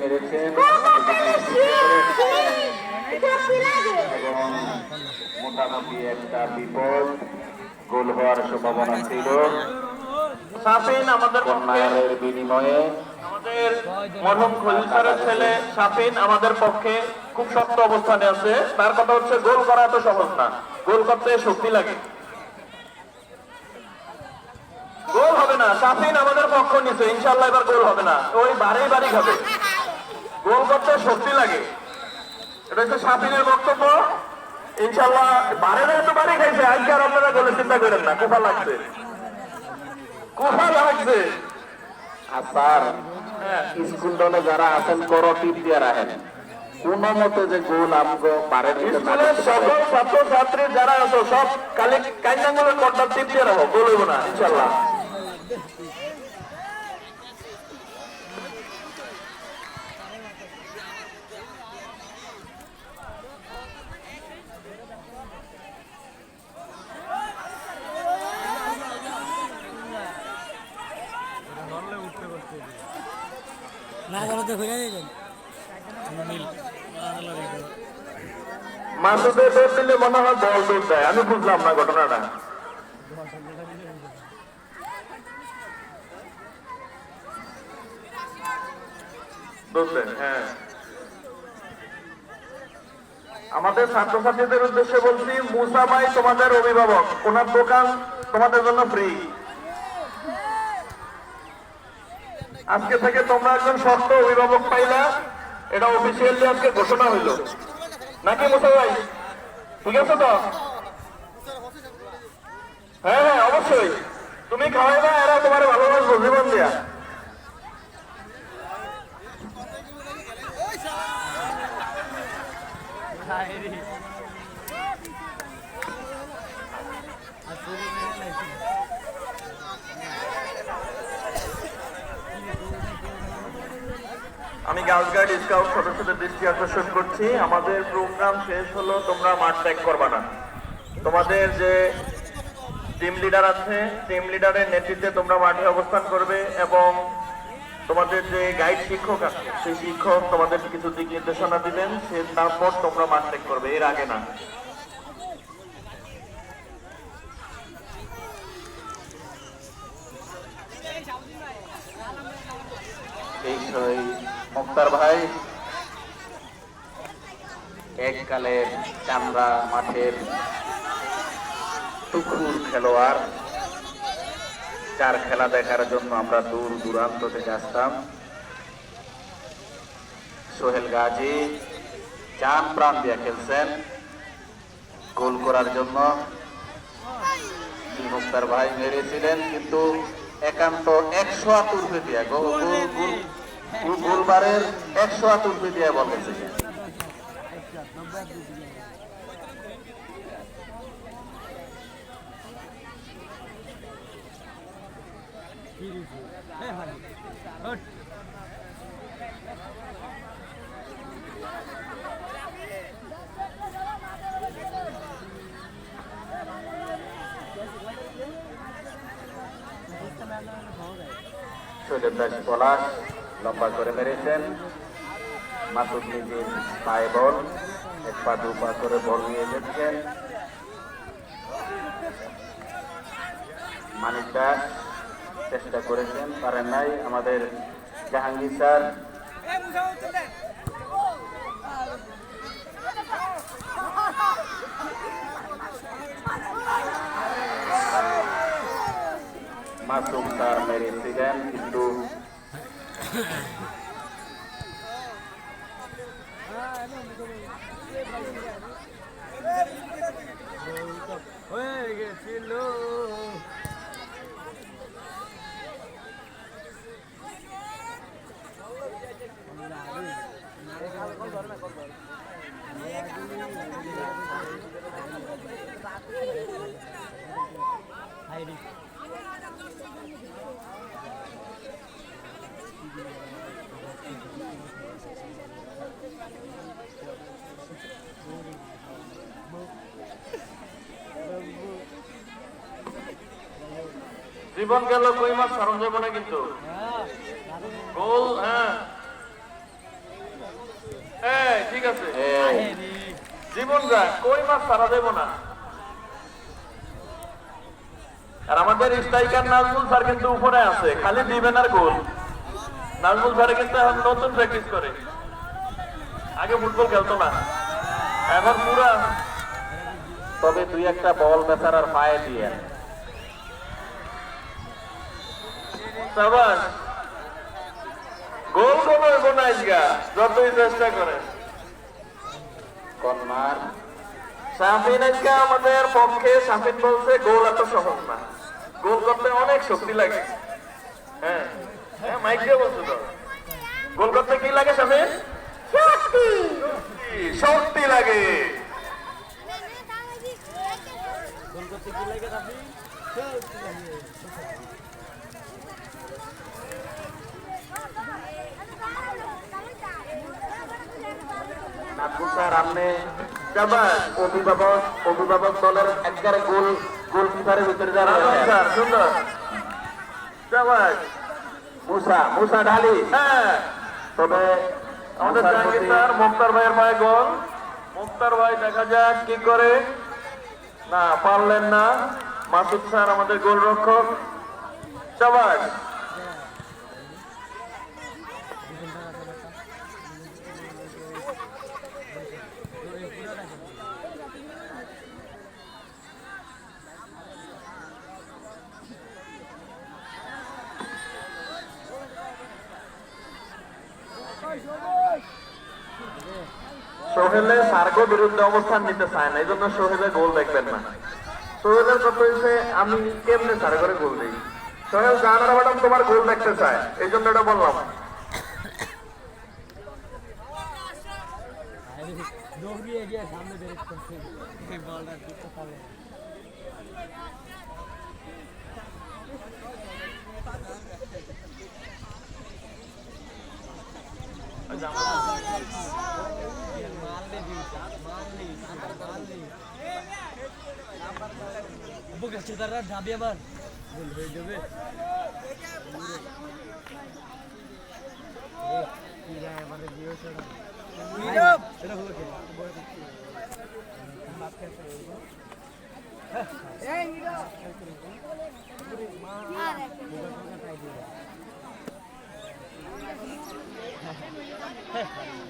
মেরেছেন এবং মোটামুটি একটা বিপদ গোল হওয়ার সম্ভাবনা ছিল। আমাদের কন্যায়ের বিনিময়ে। আমাদের মরহুম খলিল ছেলে সাফিন আমাদের পক্ষে খুব শক্ত অবস্থানে আছে। তার কথা হচ্ছে গোল করা এত সহজ না। গোল করতে শক্তি লাগে। গোল হবে না সাফিন আমাদের পক্ষ নিছে ইনশাল্লাহ এবার গোল হবে না। ওই বাড়ি বাড়ি খাবে। গোল করতে শক্তি লাগে। এটা হচ্ছে সাফিনের বক্তব্য। ইনশাল্লাহ বারে একটু বাড়ি খাইছে আজকে আর আপনারা গোলে চিন্তা করেন না লাগছে। লাগছে। আর স্যার স্কুল দলে যারা আছেন করো টিপ দিয়ে রাখেন। কোন মতে যে গোল আমগো পারে স্কুলের সকল ছাত্র ছাত্রী যারা আছো সব কালি কাইনাঙ্গুলের টিপ দিয়ে রাখো বলব না ইনশাল্লাহ মাসুদের দৌড় দিলে মনে হয় বল দৌড় দেয় আমি বুঝলাম না ঘটনাটা। দেন, হ্যাঁ। আমাদের ছাত্রছাত্রীদের উদ্দেশ্যে বলছি মুসা ভাই তোমাদের অভিভাবক ওনার দোকান তোমাদের জন্য ফ্রি আজকে থেকে তোমরা একজন শক্ত অভিভাবক পাইলা। এটা অফিসিয়ালি আজকে ঘোষণা হইল। নাকি মুসা ভাই? ঠিক আছে তো? হ্যাঁ হ্যাঁ অবশ্যই। তুমি খাওয়াইবা এরা তোমার ভালোবাসবো, জীবন দিয়া। আমি গার্লস গাইড স্কাউট সদস্যদের দৃষ্টি আকর্ষণ করছি। আমাদের প্রোগ্রাম শেষ হলো, তোমরা মাঠ ত্যাগ করবা না। তোমাদের যে টিম লিডার আছে টিম লিডারের নেতৃত্বে তোমরা মাঠে অবস্থান করবে এবং তোমাদের যে গাইড শিক্ষক আছে, সেই শিক্ষক তোমাদের কিছু দিক নির্দেশনা দিবেন। সে তারপর তোমরা মাঠ ত্যাগ করবে, এর আগে না। এই মুক্তার ভাই, এককালের চামড়া মাঠের টুকুর খেলোয়াড়। যার খেলা দেখার জন্য আমরা দূর দূরান্ত থেকে আসতাম। সোহেল গাজী চান প্রাণ দিয়ে খেলছেন। গোল করার জন্য মুক্তার ভাই মেরেছিলেন, কিন্তু একান্ত একশো গোল, গোল- গোল- গোলবারের একশো উর্ফে দিয়া বল গেছে পলাশ লম্বা করে মেরেছেন। মাসুদ নিজের পায়ে বল, এক পা দু পা করে বল নিয়ে যাচ্ছেন। মানিক দাস চেষ্টা করেছেন, পারেন নাই। আমাদের জাহাঙ্গীর স্যার মাসুম স্যার মেরেছিলেন কিন্তু হয়ে গেছিল জীবন গেল কই মাছ সরঞ্জাম না কিন্তু? গোল হ্যাঁ। ঠিক আছে। জীবন যা কই মাছ ছাড়া দেব না? আর আমাদের স্ট্রাইকার নাজমুল স্যার কিন্তু উপরে আছে খালি দিবেন আর গোল। নাজমুল স্যার কিন্তু এখন নতুন প্র্যাকটিস করে। আগে ফুটবল খেলতো না। এখন পুরা তবে দুই একটা বল বেচারার পায়ে দিয়ে। সাবাস, গোল গোল হইব না আজকা যতই চেষ্টা করে। কর্নার শাফিন আজকে আমাদের পক্ষে, শাফিন বলছে গোল এত সহজ না। গোল করতে অনেক শক্তি লাগে। হ্যাঁ। হ্যাঁ মাইক দিয়ে বলছো তো। গোল করতে কি লাগে শক্তি। শক্তি লাগে। গোল করতে কি লাগে রাফি নাজমুল স্যার আপনি জামাল অভিভাবক অভিভাবক দলের একবারে গোল গোল কিপারের ভিতরে যারা স্যার সুন্দর। মুসা মুসা ঢালি হ্যাঁ। তবে আমাদের জাহাঙ্গীর স্যার মুক্তার ভাইয়ের পায়ে গোল মুক্তার ভাই দেখা যাক কি করে। না পারলেন না। মাসুদ স্যার আমাদের গোলরক্ষক। সবাই সোহেলে সার্গো বিরুদ্ধে অবস্থান নিতে চায় না এই জন্য সোহেলে গোল দেখবেন না সোহেলের কথা হচ্ছে আমি কেমনে সার্গরে গোল দিই সোহেল জানার ম্যাডাম তোমার গোল দেখতে চায় এই জন্য এটা বললাম দৌড়িয়ে গিয়ে পারবে বুকে সুতাররা ঢাবি আমার ভুল হয়ে যাবে কি যায় আমাদের বিয়ে ছেড়ে এটা হলো কি এই ハハハハ。